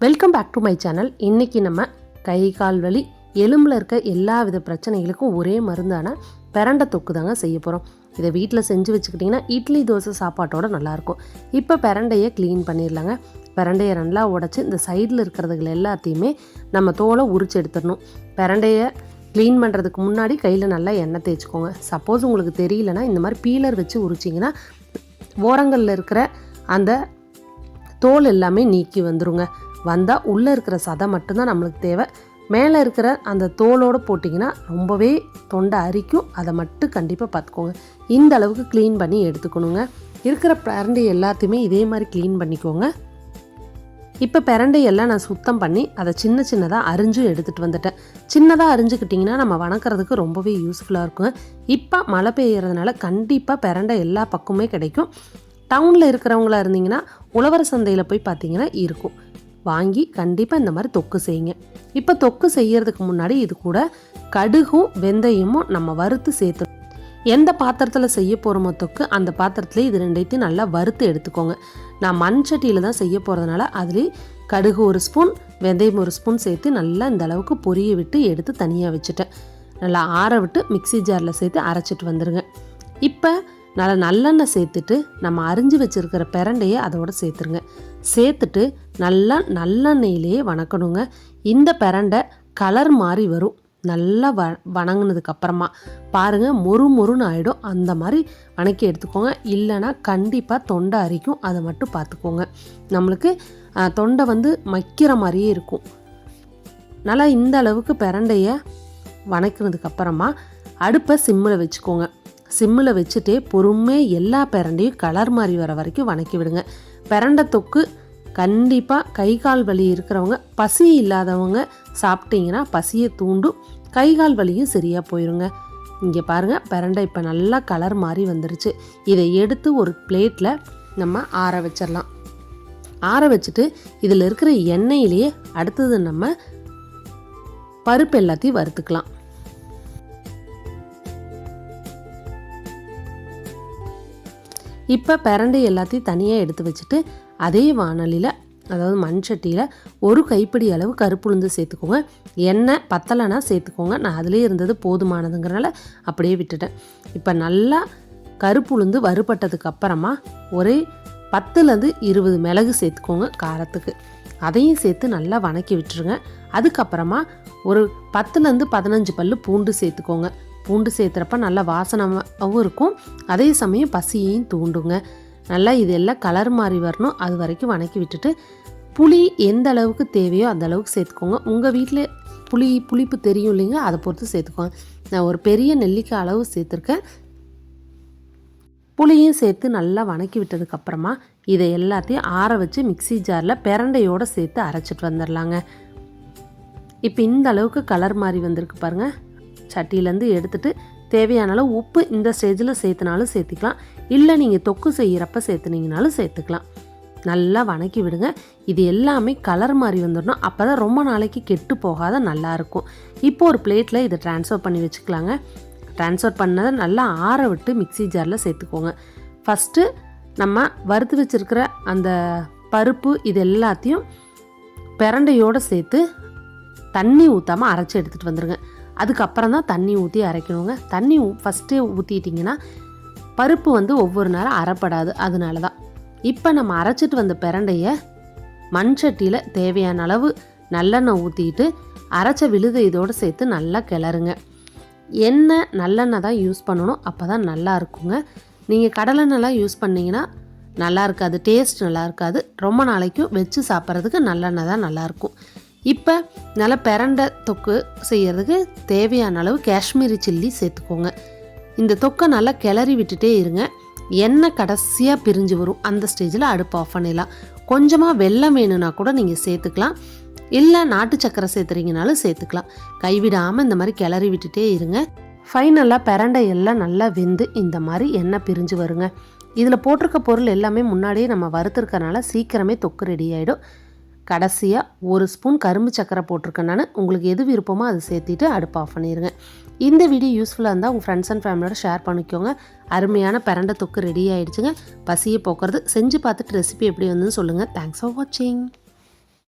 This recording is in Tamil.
Welcome back to my channel இன்றைக்கி நம்ம கை கால் வலி எலும்பில் இருக்க எல்லா வித பிரச்சனைகளுக்கும் ஒரே மருந்தான பிரண்டை தொக்கு தாங்க செய்ய போகிறோம் இதை வீட்டில் செஞ்சு வச்சுக்கிட்டிங்கன்னா இட்லி தோசை சாப்பாட்டோட நல்லாயிருக்கும். இப்போ பிரண்டையை க்ளீன் பண்ணிடலாங்க. பிரண்டையை நல்லா உடச்சி இந்த சைடில் இருக்கிறதுகள் எல்லாத்தையுமே நம்ம தோலை உரிச்சு எடுத்துடணும். பிரண்டையை க்ளீன் பண்ணுறதுக்கு முன்னாடி கையில் நல்லா எண்ணெய் தேய்ச்சிக்கோங்க. சப்போஸ் உங்களுக்கு தெரியலனா இந்த மாதிரி பீலர் வச்சு உரிச்சிங்கன்னா ஓரங்களில் இருக்கிற அந்த தோல் எல்லாமே நீக்கி வந்துருங்க. வந்தால் உள்ளே இருக்கிற சதை மட்டும்தான் நம்மளுக்கு தேவை. மேலே இருக்கிற அந்த தோலோடு போட்டிங்கன்னா ரொம்பவே தொண்டை அரிக்கும். அதை மட்டும் கண்டிப்பாக பார்த்துக்கோங்க. இந்த அளவுக்கு க்ளீன் பண்ணி எடுத்துக்கணுங்க. இருக்கிற பிரண்டை எல்லாத்தையுமே இதே மாதிரி க்ளீன் பண்ணிக்கோங்க. இப்போ பிரண்டையெல்லாம் நான் சுத்தம் பண்ணி அதை சின்ன சின்னதாக அரிஞ்சு எடுத்துகிட்டு வந்துட்டேன். சின்னதாக அரிஞ்சுக்கிட்டிங்கன்னா நம்ம வணக்கிறதுக்கு ரொம்பவே யூஸ்ஃபுல்லாக இருக்கும் இப்போ மழை பெய்யறதுனால கண்டிப்பாக பிரண்டை எல்லா பக்கமே கிடைக்கும். டவுனில் இருக்கிறவங்களா இருந்தீங்கன்னா உழவர் சந்தையில் போய் பார்த்தீங்கன்னா இருக்கும். வாங்கி கண்டிப்பாக இந்த மாதிரி தொக்கு செய்யுங்க. இப்போ தொக்கு செய்யறதுக்கு முன்னாடி இது கூட கடுகும் வெந்தயமும் நம்ம வறுத்து சேர்த்து எந்த பாத்திரத்தில் செய்ய போகிறோமோ தொக்கு அந்த பாத்திரத்தில் இது ரெண்டைத்தையும் நல்லா வறுத்து எடுத்துக்கோங்க. நான் மண் சட்டியில் தான் செய்ய போகிறதுனால அதுலேயே கடுகு ஒரு ஸ்பூன் வெந்தயம் ஒரு ஸ்பூன் சேர்த்து நல்லா இந்த அளவுக்கு பொரிய விட்டு எடுத்து தனியாக வச்சுட்டேன். நல்லா ஆற விட்டு மிக்ஸி ஜாரில் சேர்த்து அரைச்சிட்டு வந்துடுங்க இப்போ நல்லா நல்லெண்ணெய் சேர்த்துட்டு நம்ம அரிஞ்சு வச்சுருக்கிற பிரண்டையை அதோட சேர்த்துருங்க. சேர்த்துட்டு நல்லா நல்லெண்ணெயிலேயே வணக்கணுங்க. இந்த பிரண்டை கலர் மாறி வரும். நல்லா வ வணங்கினதுக்கப்புறமா பாருங்கள் மொறு மொறுன்னு ஆகிடும் அந்த மாதிரி வணக்கி எடுத்துக்கோங்க. இல்லைன்னா கண்டிப்பாக தொண்டை அரிக்கும். அதை மட்டும் பார்த்துக்கோங்க. நம்மளுக்கு தொண்டை வந்து மக்கிற மாதிரியே இருக்கும். நல்லா இந்த அளவுக்கு பிரண்டையை வணக்கினதுக்கப்புறமா அடுப்பை சிம்மில் வச்சுக்கோங்க. சிம்மில் வச்சுட்டே பொறுமையாக எல்லா பிரண்டையும் கலர் மாறி வர வரைக்கும் வணக்கி விடுங்க. பிரண்டை தொக்கு கண்டிப்பாக கை கால் வலி இருக்கிறவங்க பசி இல்லாதவங்க சாப்பிட்டீங்கன்னா பசியை தூண்டும் கை கால் வலியும் சரியாக போயிருங்க. இங்கே பாருங்கள் பிரண்டை இப்போ நல்லா கலர் மாறி வந்துருச்சு. இதை எடுத்து ஒரு பிளேட்டில் நம்ம ஆற வச்சிடலாம். ஆற வச்சுட்டு இதில் இருக்கிற எண்ணெயிலேயே அடுத்தது நம்ம பருப்பு எல்லாத்தையும் வறுத்துக்கலாம். இப்போ பிரண்டை எல்லாத்தையும் தனியாக எடுத்து வச்சுட்டு அதே வானலியில் அதாவது மண் சட்டியில் ஒரு கைப்பிடி அளவு கருப்புளுந்து சேர்த்துக்கோங்க. எண்ணெய் பத்தலைனா சேர்த்துக்கோங்க. நான் அதிலே இருந்தது போதுமானதுங்கிறனால அப்படியே விட்டுட்டேன். இப்போ நல்லா கருப்புளுந்து வறுபட்டதுக்கு அப்புறமா ஒரே பத்துலேருந்து இருபது மிளகு சேர்த்துக்கோங்க காரத்துக்கு. அதையும் சேர்த்து நல்லா வணக்கி விட்டுருங்க. அதுக்கப்புறமா ஒரு பத்துலேருந்து பதினஞ்சு பல்லு பூண்டு சேர்த்துக்கோங்க. பூண்டு சேர்த்துறப்ப நல்லா வாசனமாகவும் இருக்கும். அதே சமயம் பசியையும் தூண்டுங்க. நல்லா இதெல்லாம் கலர் மாறி வரணும். அது வரைக்கும் வணக்கி விட்டுட்டு புளி எந்த அளவுக்கு தேவையோ அந்த அளவுக்கு சேர்த்துக்கோங்க. உங்கள் வீட்டில் புளி புளிப்பு தெரியும் இல்லைங்க அதை பொறுத்து சேர்த்துக்கோங்க. நான் ஒரு பெரிய நெல்லிக்காய் அளவு சேர்த்துருக்கேன். புளியும் சேர்த்து நல்லா வணக்கி விட்டதுக்கப்புறமா இதை எல்லாத்தையும் ஆற வச்சு மிக்ஸி ஜாரில் பிரண்டையோடு சேர்த்து அரைச்சிட்டு வந்துடலாங்க இப்போ இந்த அளவுக்கு கலர் மாறி வந்திருக்கு பாருங்கள் சட்டியிலேருந்து எடுத்துட்டு தேவையான அளவு உப்பு இந்த ஸ்டேஜில் சேர்த்துனாலும் சேர்த்துக்கலாம். இல்லை நீங்கள் தொக்கு செய்கிறப்ப சேர்த்துனீங்கனாலும் சேர்த்துக்கலாம். நல்லா வணக்கி விடுங்க. இது எல்லாமே கலர் மாதிரி வந்துடணும். அப்போ தான் ரொம்ப நாளைக்கு கெட்டு போகாத நல்லாயிருக்கும் இப்போ ஒரு பிளேட்டில் இதை ட்ரான்ஸ்ஃபர் பண்ணி வச்சுக்கலாங்க. ட்ரான்ஸ்ஃபர் பண்ணதை நல்லா ஆற விட்டு மிக்ஸி ஜாரில் சேர்த்துக்கோங்க. ஃபஸ்ட்டு நம்ம வறுத்து வச்சுருக்கிற அந்த பருப்பு இது எல்லாத்தையும் பிரண்டையோடு சேர்த்து தண்ணி ஊற்றாமல் அரைச்சி எடுத்துகிட்டு வந்துடுங்க அதுக்கப்புறம் தான் தண்ணி ஊற்றி அரைக்கணுங்க. தண்ணி ஃபஸ்ட்டே ஊற்றிட்டிங்கன்னா பருப்பு வந்து ஒவ்வொரு நேரம் அரைப்படாது. அதனால தான். இப்போ நம்ம அரைச்சிட்டு வந்த பிரண்டைய மண் சட்டியில் தேவையான அளவு நல்லெண்ணெய் ஊற்றிட்டு அரைச்ச விழுதை இதோடு சேர்த்து நல்லா கிளறுங்க. எண்ணெய் நல்லெண்ணெய் தான் யூஸ் பண்ணணும். அப்போ தான் நல்லா இருக்குங்க. நீங்கள் கடலெண்ணெய்லாம் யூஸ் பண்ணிங்கன்னா நல்லா இருக்காது. டேஸ்ட் நல்லா இருக்காது. ரொம்ப நாளைக்கும் வச்சு சாப்பிட்றதுக்கு நல்லெண்ணெய் தான் நல்லாயிருக்கும் இப்போ நல்லா பிரண்டை தொக்கு செய்கிறதுக்கு தேவையான அளவு காஷ்மீரி சில்லி சேர்த்துக்கோங்க. இந்த தொக்கை நல்லா கிளறி விட்டுட்டே இருங்க. எண்ணெய் கடைசியாக பிரிஞ்சு வரும். அந்த ஸ்டேஜில் அடுப்பு ஆஃப் பண்ணிடலாம். கொஞ்சமாக வெள்ளம் வேணும்னா கூட நீங்கள் சேர்த்துக்கலாம். இல்லை நாட்டு சக்கரை சேர்த்துறீங்கனாலும் சேர்த்துக்கலாம். கைவிடாமல் இந்த மாதிரி கிளறி விட்டுட்டே இருங்க. ஃபைனலாக பிரண்டை எல்லாம் நல்லா வெந்து இந்த மாதிரி எண்ணெய் பிரிஞ்சு வருங்க. இதில் போட்டிருக்க பொருள் எல்லாமே முன்னாடியே நம்ம வறுத்துருக்கனால சீக்கிரமே தொக்கு ரெடி ஆகிடும் கடைசியாக ஒரு ஸ்பூன் கரும்பு சக்கரை போட்டிருக்கேன் நான். உங்களுக்கு எது விருப்பமோ அதை சேர்த்திட்டு அடுப்பு ஆஃப் பண்ணிடுங்க இந்த வீடியோ யூஸ்ஃபுல்லாக இருந்தால் உங்கள் ஃப்ரெண்ட்ஸ் அண்ட் ஃபேமிலியோட ஷேர் பண்ணிக்கோங்க. அருமையான பரண்ட தொக்கு ரெடி ஆகிடுச்சுங்க பசியை போக்குறது. செஞ்சு பார்த்துட்டு ரெசிபி எப்படி வந்துன்னு சொல்லுங்கள் தேங்க்ஸ் ஃபார் வாட்சிங்